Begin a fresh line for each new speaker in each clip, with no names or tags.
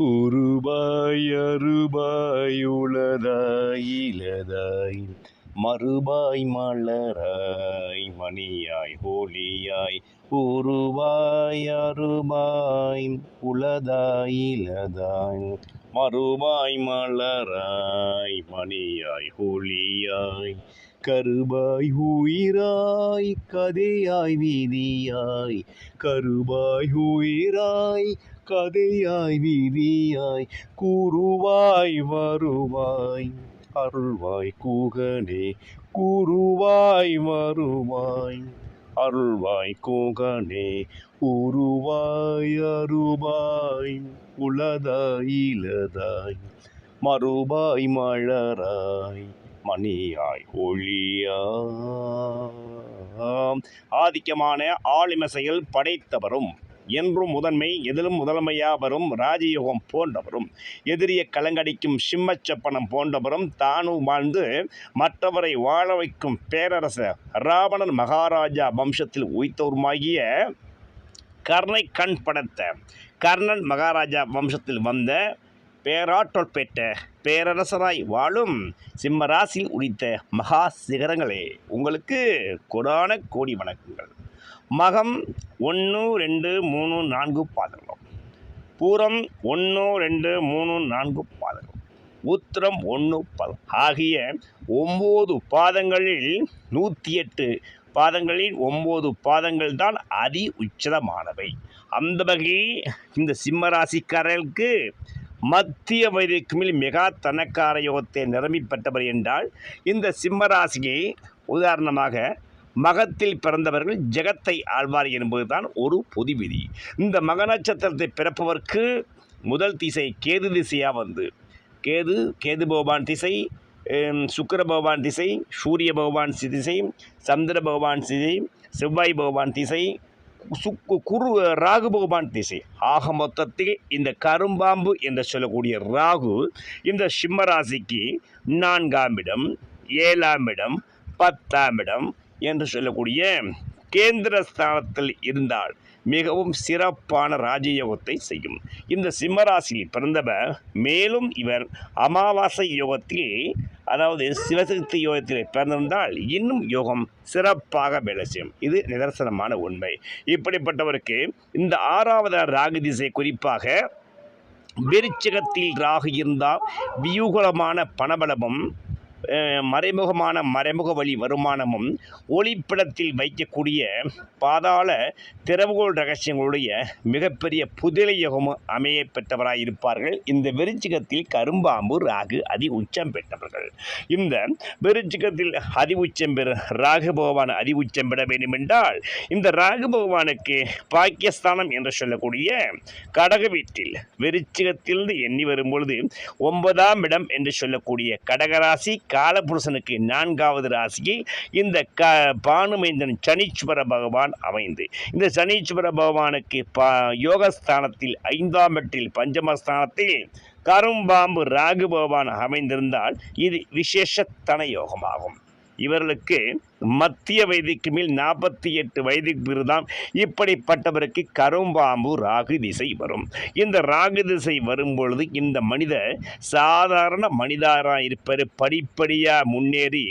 உருபாய் அருபாய் உளதாய் இலதாய் மறுபாய் மலராய் மணியாய் ஹோலியாய் உருவாய் அருபாய் உளதாய் இலதாய் மறுபாய் மலராய் மணியாய் ஹோலியாய் கருபாய் உயிராய் கதையாய் வீதியாய் கருபாய் உயிராய் கதையாய் வீதியாய் கூறுவாய் வருவாய். அருள்வாய் கூகனே கூறுவாய் வருவாய். அருள்வாய் கோகனே உருவாய் அருபாய் உளதாய் இலதாய் மறுபாய் மலராய். மணியாய் ஒளியா ஆதிக்கமான ஆளுமிசையில் படைத்தவரும் என்றும் முதன்மை எதிலும் முதன்மையாவரும் ராஜயோகம் போன்றவரும். எதிரிய கலங்கடிக்கும் சிம்மச்சப்பனம் போன்றவரும் தானும் வாழ்ந்து மற்றவரை வாழ வைக்கும் பேரரசர் ராவணன் மகாராஜா வம்சத்தில் உய்த்தவருமாகிய கர்ணை கண் படைத்த கர்ணன் மகாராஜா வம்சத்தில் வந்த பேராற்றல் பெற்ற பேரரசராய் வாழும் சிம்மராசியில் உரித்த மகா சிகரங்களே. உங்களுக்கு கொடான கோடி வணக்கங்கள். மகம் ஒன்று ரெண்டு மூணு நான்கு பாதகம். பூரம் ஒன்று ரெண்டு மூணு நான்கு பாதகம். உத்திரம் ஒன்று பாதம் ஆகிய ஒம்பது பாதங்களில் நூற்றி எட்டு பாதங்களில் ஒம்பது பாதங்கள் தான் அதி உச்சதமானவை. அந்த வகையில் இந்த சிம்ம ராசிக்காரர்களுக்கு மத்திய வயதுக்கு மேல் மெகா தனக்கார யோகத்தை நிரம்பி பெற்றவர் என்றால் இந்த சிம்ம ராசியை உதாரணமாக மகத்தில் பிறந்தவர்கள் ஜெகத்தை ஆழ்வார் என்பதுதான் ஒரு பொது விதி இந்த மக நட்சத்திரத்தை பிறப்பவர்க்கு முதல் திசை கேது திசையாக வந்து. கேது கேது பகவான் திசை சுக்கர சுக்கிர பகவான் திசை சூரிய பகவான் சி- திசை சந்திர பகவான் திசை செவ்வாய் பகவான் திசை சுக்கு குரு ராகு பகவான் திசை. ஆக மொத்தத்தில் இந்த கரும்பாம்பு என்று சொல்லக்கூடிய ராகு இந்த சிம்மராசிக்கு நான்காம் இடம் ஏழாம் இடம் பத்தாம் இடம் என்று சொல்லக்கூடிய கேந்திர ஸ்தானத்தில் இருந்தால் மிகவும் சிறப்பான ராஜயோகத்தை செய்யும். இந்த சிம்மராசியில் பிறந்தவர் மேலும் இவர் அமாவாசை யோகத்தில் அதாவது சிவசக்தி யோகத்தில் பிறந்திருந்தால் இன்னும் யோகம் சிறப்பாக வேலை செய்யும். இது நிதர்சனமான உண்மை. இப்படிப்பட்டவருக்கு இந்த ஆறாவது ராகு திசை குறிப்பாக விருச்சகத்தில் ராகு இருந்தால் வியூகலமான பணபலமும் மறைமுகமான மறைமுக வழி வருமானமும் ஒளிப்படத்தில் வைக்கக்கூடிய பாதாள திறவுகோள் ரகசியங்களுடைய மிகப்பெரிய புதிலையகமும் அமைய பெற்றவராக இருப்பார்கள் இந்த விருச்சிகத்தில் கரும்பாம்பு ராகு அதி உச்சம் பெற்றவர்கள். இந்த விருச்சிகத்தில் அதி உச்சம் பெற ராகு பகவான் அதி உச்சம் பெற வேண்டும் என்றால் இந்த ராகு பகவானுக்கு பாக்கியஸ்தானம் என்று சொல்லக்கூடிய கடக வீட்டில் விருச்சிகத்திலிருந்து எண்ணி வரும்பொழுது ஒன்பதாம் இடம் என்று சொல்லக்கூடிய கடகராசி காலபுருஷனுக்கு நான்காவது ராசியை இந்த க பானுமைந்தன் சனீஸ்வர பகவான் அமைந்து. இந்த சனீஸ்வர பகவானுக்கு பா யோகஸ்தானத்தில் ஐந்தாம் எட்டில் பஞ்சமஸ்தானத்தில் கரும்பாம்பு ராகு பகவான் அமைந்திருந்தால் இது விசேஷத்தன யோகமாகும். இவர்களுக்கு மத்திய வயதுக்கு மேல் நாற்பத்தி எட்டு வயதுக்கு பிறகுதான் இப்படிப்பட்டவருக்கு கரும்பாம்பு ராகு திசை வரும். இந்த ராகு திசை வரும்பொழுது இந்த மனிதர் சாதாரண மனிதராக இருப்பது படிப்படியாக முன்னேறி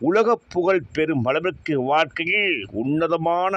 உலக புகழ் பெறும் அளவிற்கு வாழ்க்கையில் உன்னதமான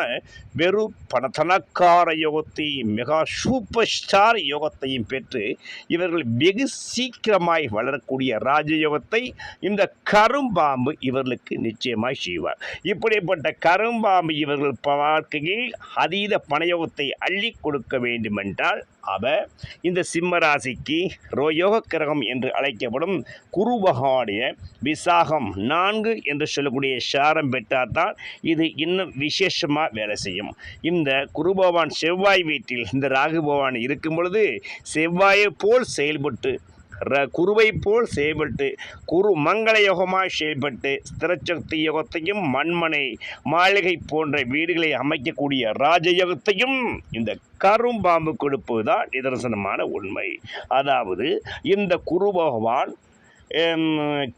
வெறும் பணத்தனக்கார யோகத்தையும் மெகா சூப்பர் ஸ்டார் யோகத்தையும் பெற்று இவர்கள் வெகு சீக்கிரமாய் வளரக்கூடிய ராஜயோகத்தை இந்த கரும்பாம்பு இவர்களுக்கு நிச்சயமாய் செய்வார். இப்படிப்பட்ட கரும்பாம்பு இவர்கள் வாழ்க்கையில் அதீத பணயோகத்தை அள்ளி கொடுக்க வேண்டுமென்றால் அவர் இந்த சிம்மராசிக்கு ரோயோக கிரகம் என்று அழைக்கப்படும் குரு பகவானுடைய விசாகம் நான்கு என்று சொல்லக்கூடிய சாரம் பெற்றால்தான் இது இன்னும் விசேஷமாக வேலை செய்யும். இந்த குரு பகவான் செவ்வாய் வீட்டில் இந்த ராகு பகவான் இருக்கும் பொழுது செவ்வாயை போல் செயல்பட்டு ர குருவை போல் செயல்பட்டு குரு மங்கள யோகமாய் செயல்பட்டு ஸ்திரசக்தி யோகத்தையும் மண்மனை மாளிகை போன்ற வீடுகளை அமைக்கக்கூடிய ராஜயோகத்தையும் இந்த கரும்பாம்பு கொடுப்பது தான் நிதர்சனமான உண்மை. அதாவது இந்த குரு பகவான்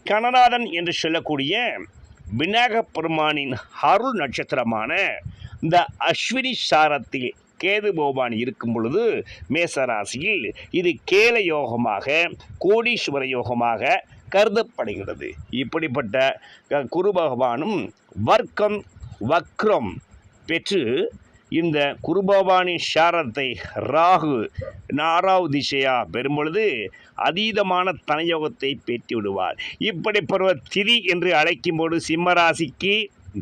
கனநாதன் என்று சொல்லக்கூடிய விநாயகப் பெருமானின் அருள் நட்சத்திரமான இந்த அஸ்வினி சாரத்தில் கேது பகவான் இருக்கும் பொழுது மேசராசியில் இது கேல யோகமாக கோடீஸ்வர யோகமாக கருதப்படுகிறது. இப்படிப்பட்ட குரு பகவானும் வர்க்கம் வக்ரம் பெற்று இந்த குருபகவானின் சாரத்தை ராகு நாராவு திசையா பெறும்பொழுது அதீதமான தனயோகத்தை பெற்று விடுவார். இப்படி பருவ திதி என்று அழைக்கும்போது சிம்மராசிக்கு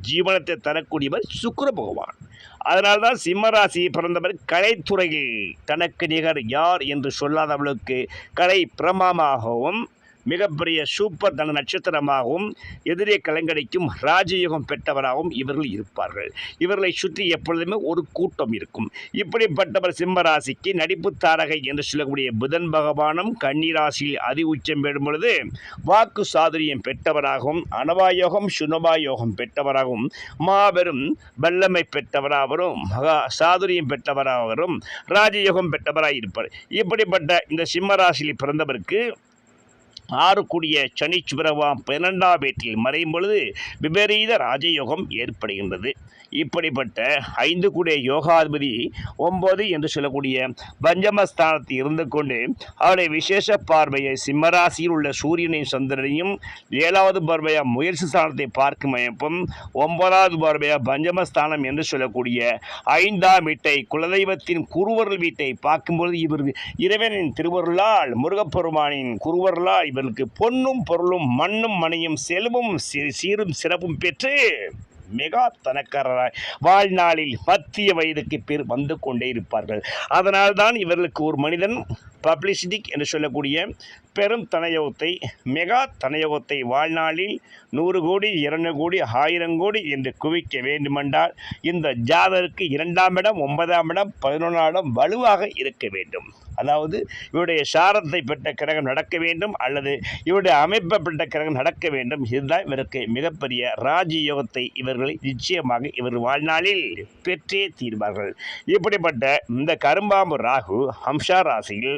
ஜீவனத்தை தரக்கூடியவர் சுக்கர பகவான். அதனால்தான் சிம்மராசி பிறந்தவர் கலைத்துறையில் தனக்கு நிகர் யார் என்று சொல்லாதவளுக்கு கலை பிரமாமாகவும் மிகப்பெரிய சூப்பர் தன நட்சத்திரமாகவும் எதிரே கலங்கடிக்கும் ராஜயோகம் பெற்றவராகவும் இவர்கள் இருப்பார்கள். இவர்களை சுற்றி எப்பொழுதுமே ஒரு கூட்டம் இருக்கும். இப்படிப்பட்டவர் சிம்மராசிக்கு நடிப்பு தாரகை என்று சொல்லக்கூடிய புதன் பகவானும் கன்னிராசியில் அதி உச்சம் பெறும் பொழுது வாக்கு சாதுரியம் பெற்றவராகவும் அனவாயோகம் சுனபாயோகம் பெற்றவராகவும் மாபெரும் வல்லமை பெற்றவராகவும் மகா சாதுரியம் பெற்றவராகவும் ராஜயோகம் பெற்றவராக இருப்பார். இப்படிப்பட்ட இந்த சிம்மராசியில் பிறந்தவருக்கு ஆறுக்குடிய சனி சனிச்சுவரவாம் பன்னெண்டாம் வீட்டில் மறையும் பொழுது விபரீத ராஜயோகம் ஏற்படுகின்றது. இப்படிப்பட்ட ஐந்து கூடிய யோகாதிபதி ஒன்பது என்று சொல்லக்கூடிய பஞ்சமஸ்தானத்தில் இருந்து கொண்டு அவருடைய விசேஷ பார்வையை சிம்மராசியில் உள்ள சூரியனையும் சந்திரனையும் ஏழாவது பார்வையாக முயற்சி ஸ்தானத்தை பார்க்கும் அமைப்பும் ஒன்பதாவது பார்வையாக பஞ்சமஸ்தானம் என்று சொல்லக்கூடிய ஐந்தாம் வீட்டை குலதெய்வத்தின் குருவருள் வீட்டை பார்க்கும்பொழுது இவர் இறைவனின் திருவருளால் முருகப்பெருமானின் குருவருளால் இவர் இவருக்கு பொன்னும் பொருளும் மண்ணும் மணியும் செல்வம் சீரும் சிறப்பும் பெற்று மெகா தனக்காரராய் வாழ்நாளில் மத்திய வயதுக்கு பேர் வந்து கொண்டே இருப்பார்கள். அதனால்தான் இவர்களுக்கு ஒரு மனிதன் பப்ளிசிட்டிக் என்று சொல்லக்கூடிய பெரும் தனயோகத்தை மெகா தனயோகத்தை வாழ்நாளில் நூறு கோடி இரண்டு கோடி ஆயிரம் கோடி என்று குவிக்க வேண்டுமென்றால் இந்த ஜாதருக்கு இரண்டாம் இடம் ஒன்பதாம் இடம் பதினொன்றாம் இடம் வலுவாக இருக்க வேண்டும். அதாவது இவருடைய சாரத்தை பெற்ற கிரகம் நடக்க வேண்டும் அல்லது இவருடைய அமைப்பை பெற்ற கிரகம் நடக்க வேண்டும். இதுதான் இவருக்கு மிகப்பெரிய ராஜயோகத்தை இவர்களை நிச்சயமாக இவர் வாழ்நாளில் பெற்றே தீர்வார்கள். இப்படிப்பட்ட இந்த கரும்பாம்பு ராகு ஹம்சா ராசியில்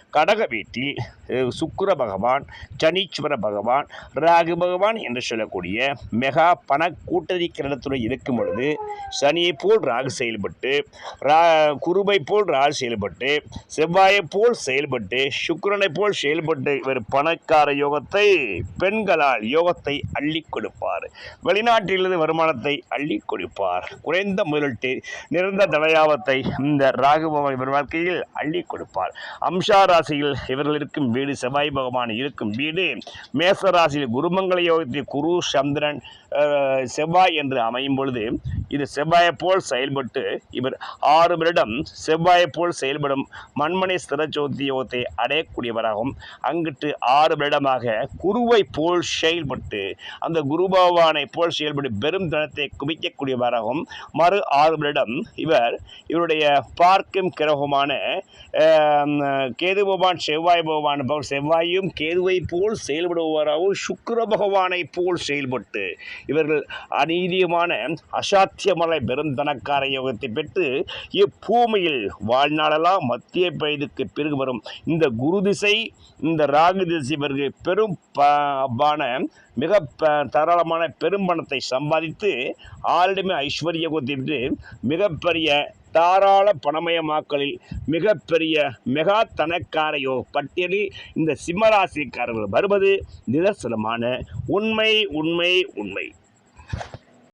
கடக வீட்டில் சுக்கர பகவான் சனீஸ்வர பகவான் ராகு பகவான் என்று சொல்லக்கூடிய மெகா பண கூட்டணி கிரணத்துடன் இருக்கும் பொழுது சனியை போல் ராகு செயல்பட்டு ரா குருவை போல் ராகு செயல்பட்டு செவ்வாயை போல் செயல்பட்டு சுக்கரனை போல் செயல்பட்டு இவர் பணக்கார யோகத்தை பெண்களால் யோகத்தை அள்ளி கொடுப்பார். வெளிநாட்டிலிருந்து வருமானத்தை அள்ளி கொடுப்பார். குறைந்த முதலீட்டு நிறந்த தடையாபத்தை இந்த ராகு பகவான் இவர் வாழ்க்கையில் அள்ளி கொடுப்பார். அம்சாரா ராசியில் இவர்கள் இருக்கும் வீடு செவ்வாய் பகவான் இருக்கும் வீடு. மேச ராசியில் குருமங்கள யோகத்தில் குரு சந்திரன் செவ்வாய் என்று அமையும் பொழுது இது செவ்வாயை போல் செயல்பட்டு இவர் ஆறு வருடம் செவ்வாயை போல் செயல்படும் மண்மனை ஸ்திரச்சோதி யோகத்தை அடையக்கூடியவராகும் அங்கிட்டு ஆறு வருடமாக குருவை போல் செயல்பட்டு அந்த குரு பகவானை போல் செயல்பட்டு பெரும் தனத்தை குவிக்கக்கூடியவராகும் மறு ஆறு வருடம் இவர் இவருடைய பார்க்கும் கிரகமான ஆம், கேது பகவான் செவ்வாய் பகவான் பகவான் செவ்வாயும் கேதுவை போல் செயல்படுபவராகவும் சுக்கர பகவானை போல் செயல்பட்டு இவர்கள் அநீதியமான அசாத்தியமலை பெருந்தனக்கார யோகத்தை பெற்று இப்பூமியில் வாழ்நாளெல்லாம் மத்திய பயதுக்கு பிறகு வரும் இந்த குரு திசை இந்த ராகு திசை இவர்கள் பெரும் ப- பான மிக ப- தாராளமான பெரும்பணத்தை சம்பாதித்து ஆளிடமே ஐஸ்வர்ய கொத்திட்டு மிகப்பெரிய தாராள பணமயமாக்கலில் மிகப்பெரிய மெகா தனக்காரையோ பட்டியலில் இந்த சிம்மராசிக்காரர்கள் வருவது நிதர்சனமான உண்மை உண்மை உண்மை.